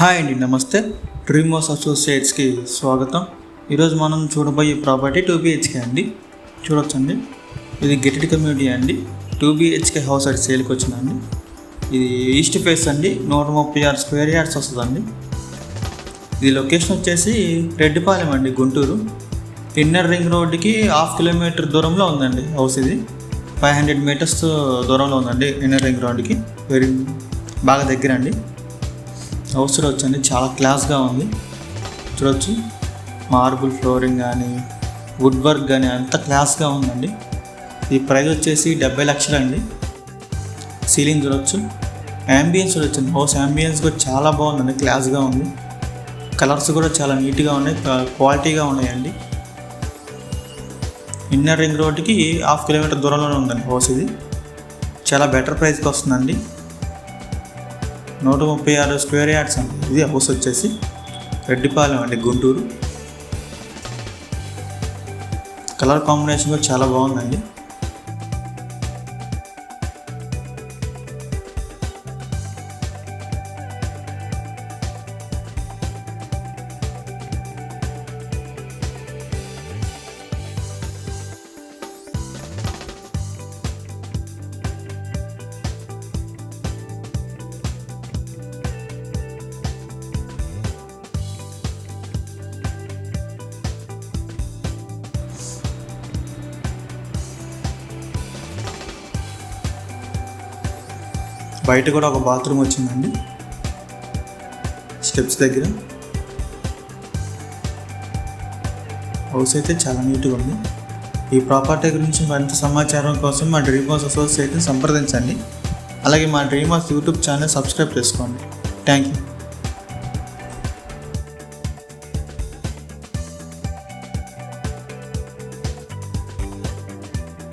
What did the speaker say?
Hi అండి నమస్తే. Dream house అసోసియేట్స్కి స్వాగతం. ఈరోజు మనం చూడబోయే ప్రాపర్టీ టూ బిహెచ్కే అండి. చూడొచ్చండి. ఇది గెటెడ్ కమ్యూనిటీ అండి. టూ బిహెచ్కే హౌస్ అది సేల్కి వచ్చిందండి. ఇది ఈస్ట్ ఫేస్ అండి. నూట ముప్పై ఆరు స్క్వేర్ యార్డ్స్ వస్తుందండి. ఇది లొకేషన్ వచ్చేసి రెడ్డిపాలెం అండి గుంటూరు. ఇన్నర్ రింగ్ రోడ్డుకి హాఫ్ కిలోమీటర్ దూరంలో ఉందండి హౌస్ ఇది. ఫైవ్ హండ్రెడ్ మీటర్స్ దూరంలో ఉందండి ఇన్నర్ రింగ్ రోడ్డుకి. వెరీ బాగా దగ్గర అండి హౌస్ కూడా చాలా క్లాస్గా ఉంది. చూడొచ్చు. మార్బుల్ ఫ్లోరింగ్ కానీ వుడ్ వర్క్ కానీ అంత క్లాస్గా ఉందండి. ఈ ప్రైస్ వచ్చేసి డెబ్బై లక్షలు అండి సీలింగ్ చూడొచ్చు. యాంబియన్స్ చూడొచ్చు హౌస్ యాంబియన్స్ కూడా చాలా బాగుందండి. క్లాస్గా ఉంది. కలర్స్ కూడా చాలా నీట్గా ఉన్నాయి. క్వాలిటీగా ఉన్నాయండి. ఇన్నర్ రింగ్ రోడ్కి హాఫ్ కిలోమీటర్ దూరంలోనే ఉందండి హౌస్ ఇది. చాలా బెటర్ ప్రైస్కి వస్తుందండి. నూట ముప్పై ఆరు స్క్వేర్ యార్డ్స్ అండి. ఇది హౌస్ వచ్చేసి రెడ్డిపాలెం అండి గుంటూరు. కలర్ కాంబినేషన్ కూడా చాలా బాగుందండి. బయట కూడా ఒక బాత్రూమ్ వచ్చిందండి. స్టెప్స్ దగ్గర. హౌస్ అయితే చాలా నీట్గా ఉంది. ఈ ప్రాపర్టీ గురించి మరింత సమాచారం కోసం మా డ్రీమ్ హౌస్ అసోసియేట్ని సంప్రదించండి. అలాగే మా dream house YouTube channel subscribe చేసుకోండి. Thank you.